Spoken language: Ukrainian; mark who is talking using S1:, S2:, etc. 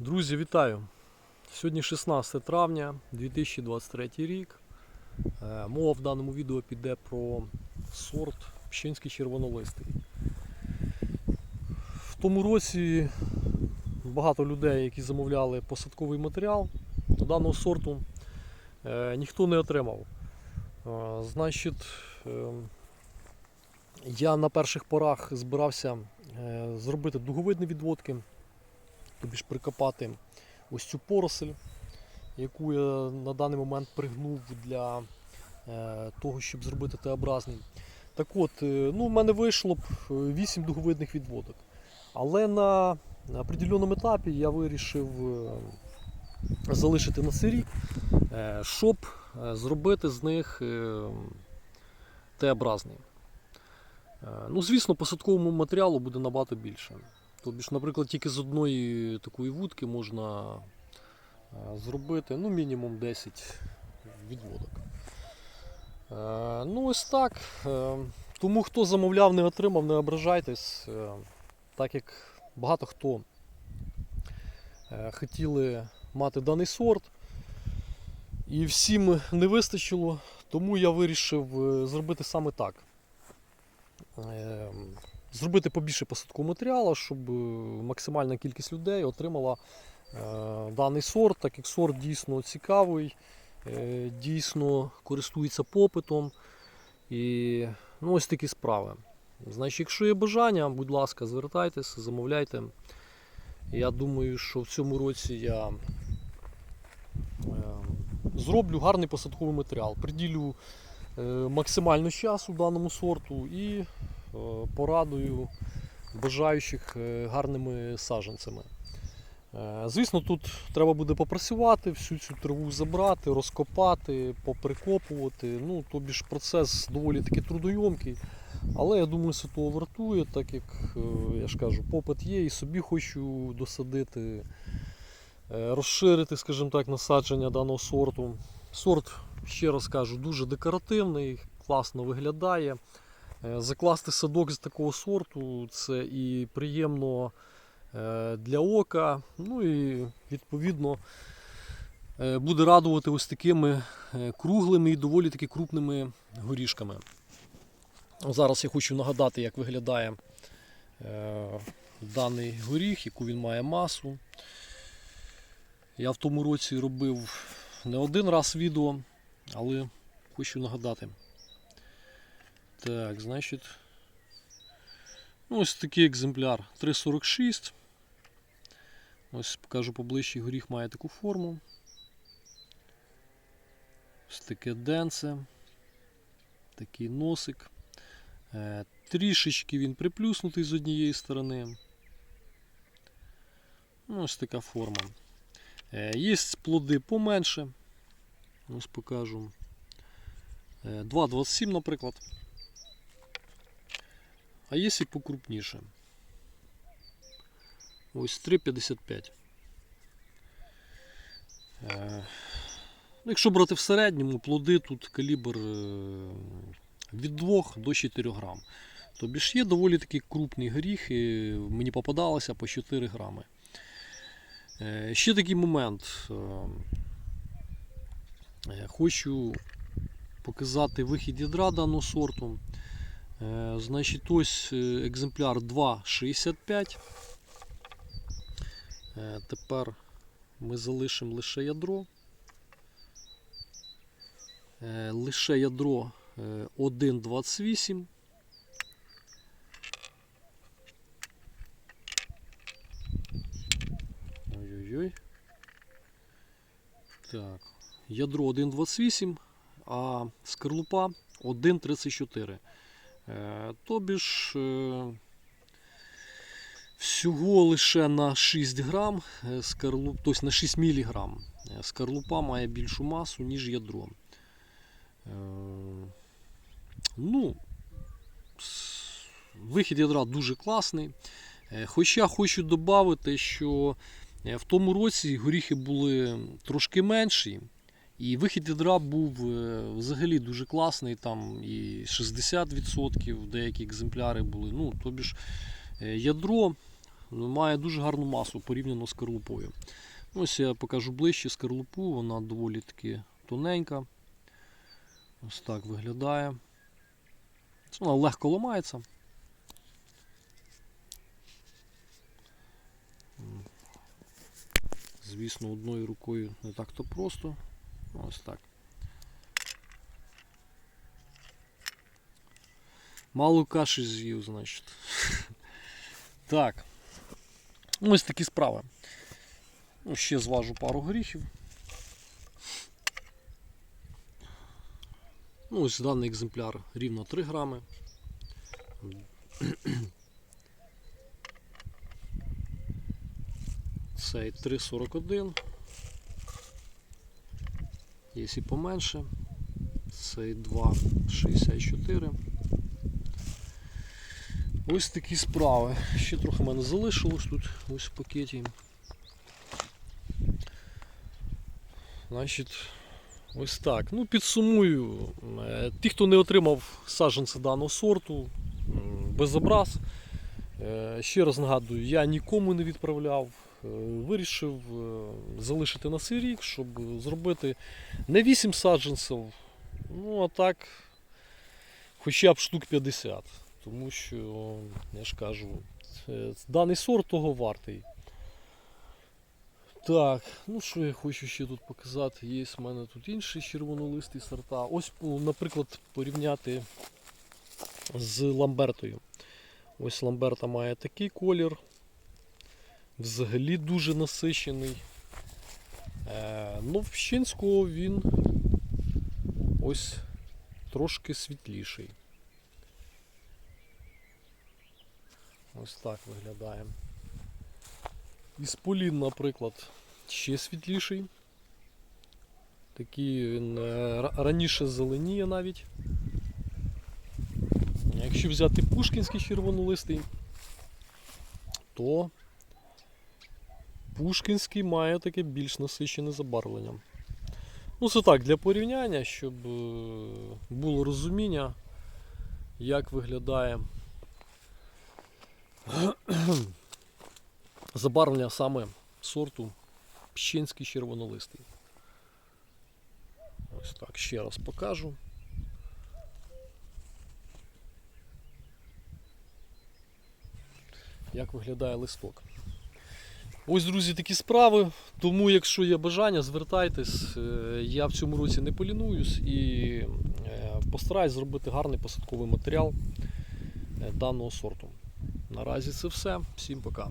S1: Друзі, вітаю! Сьогодні 16 травня 2023 рік. Е, Мова в даному відео піде про сорт пщинський червонолистий. В тому році багато людей, які замовляли посадковий матеріал даного сорту, е, ніхто не отримав. Е, Значить, я на перших порах збирався зробити дуговидні відводки тобі ж прикопати ось цю поросль, яку я на даний момент пригнув для е, того, щоб зробити Т-образний. Так от, е, ну, в мене вийшло б 8 дуговидних відводок. Але на определеному етапі я вирішив е, залишити на е, щоб е, зробити з них е, Т-образний. Е, Ну, звісно, посадковому матеріалу буде набагато більше. Тобі ж, наприклад, тільки з одної такої вудки можна е, зробити ну, мінімум 10 відводок. Е, Ну, ось так. Е, Тому хто замовляв, не отримав, не ображайтесь. Так як багато хто хотіли мати даний сорт, і всім не вистачило, тому я вирішив зробити саме так. Зробити побільше посадкового матеріалу, щоб е, максимальна кількість людей отримала е, даний сорт, так як сорт дійсно цікавий, е, дійсно користується попитом. І ну, ось такі справи. Значить, якщо є бажання, будь ласка, звертайтесь, замовляйте. Я думаю, що в цьому році я зроблю гарний посадковий матеріал, приділю максимально часу даному сорту і порадую бажаючих е, гарними саджанцями. Е, Звісно, тут треба буде попрацювати, всю цю траву забрати, розкопати, поприкопувати. Ну, тобі ж процес доволі таки трудойомкий. Але я думаю, це того вартує, так як е, я ж кажу, попит є і собі хочу досадити, е, розширити, скажімо так, насадження даного сорту. Сорт, ще раз кажу, дуже декоративний, класно виглядає. Е, Закласти садок з такого сорту це і приємно е, для ока, ну і відповідно е, буде радувати ось такими круглими і доволі таки крупними горішками. Зараз я хочу нагадати, як виглядає даний горіх, яку він має масу. Я в тому році робив не один раз відео, але хочу нагадати. Так, значить. Ну, ось такий екземпляр 3,46. Ось покажу поближче, горіх має таку форму. Ось таке денце. Такий носик. Е, Трішечки він приплюснутий з однієї сторони. Ну, ось така форма. Е, Є плоди поменше. Ось покажу. Е, 2,27, наприклад. А є і покрупніше. Ось 3,55. Е, ну, Якщо брати в середньому, плоди тут калібр е, від 2 до 4 грам. Тобі ж є доволі такі крупні горіхи, мені попадалося по 4 грами. Е, Ще такий момент. Хочу показати вихід ядра даного сорту. Е, Значить, ось е, екземпляр 2,65. Е, Тепер ми залишимо лише ядро. Лише ядро е, 1,28. Ой-ой-ой. Так. Ядро 1,28, а скорлупа 1,34. Е, Тобі ж е, всього лише на 6 грам, е, скорлуп, тобто на 6 міліграм. Е, Скорлупа має більшу масу, ніж ядро. Ну, вихід ядра дуже класний. Хоча хочу додати, що в тому році горіхи були трошки менші. І вихід ядра був е, взагалі дуже класний, там і 60% деякі екземпляри були. Ну, тобі ж е, ядро ну, має дуже гарну масу порівняно з скорлупою. Ось я покажу ближче скорлупу, вона доволі таки тоненька. Ось так виглядає. Вона легко ламається. Звісно, одною рукою не так то просто. Ось так. Мало каші з'їв, значить. Так. Ось такі справи. Ну, ще зважу пару горіхів. Ну, ось даний екземпляр рівно 3 грами. Цей 3,41. І поменше. Цей 2,64. Ось такі справи. Ще трохи в мене залишилось тут ось в пакеті. Значить, ось так. Ну, підсумую. Е, Ті, хто не отримав саджанця даного сорту, без образ. Е, Ще раз нагадую, я нікому не відправляв. Е, Вирішив е, залишити на цей рік, щоб зробити не 8 саджанців, ну а так хоча б штук 50. Тому що, я ж кажу, даний сорт того вартий. Так, ну що я хочу ще тут показати? Є в мене тут інші червонолисті сорта. Ось, наприклад, порівняти з ламбертою. Ось ламберта має такий колір. Взагалі дуже насичений. Е, ну, в Щенського він ось трошки світліший. Ось так виглядає. Ісполін, наприклад, ще світліший. Такий він е, раніше зеленіє навіть. Якщо взяти пушкінський червонолистий, то Пушкінський має таке більш насичене забарвлення. Ну, це так, для порівняння, щоб е, було розуміння, як виглядає забарвлення саме сорту Пщенський червонолистий. Ось так, ще раз покажу. Як виглядає листок. Ось, друзі, такі справи. Тому, якщо є бажання, звертайтесь. Е, Я в цьому році не полінуюсь і е, постараюсь зробити гарний посадковий матеріал е, даного сорту. Наразі це все. Всім пока.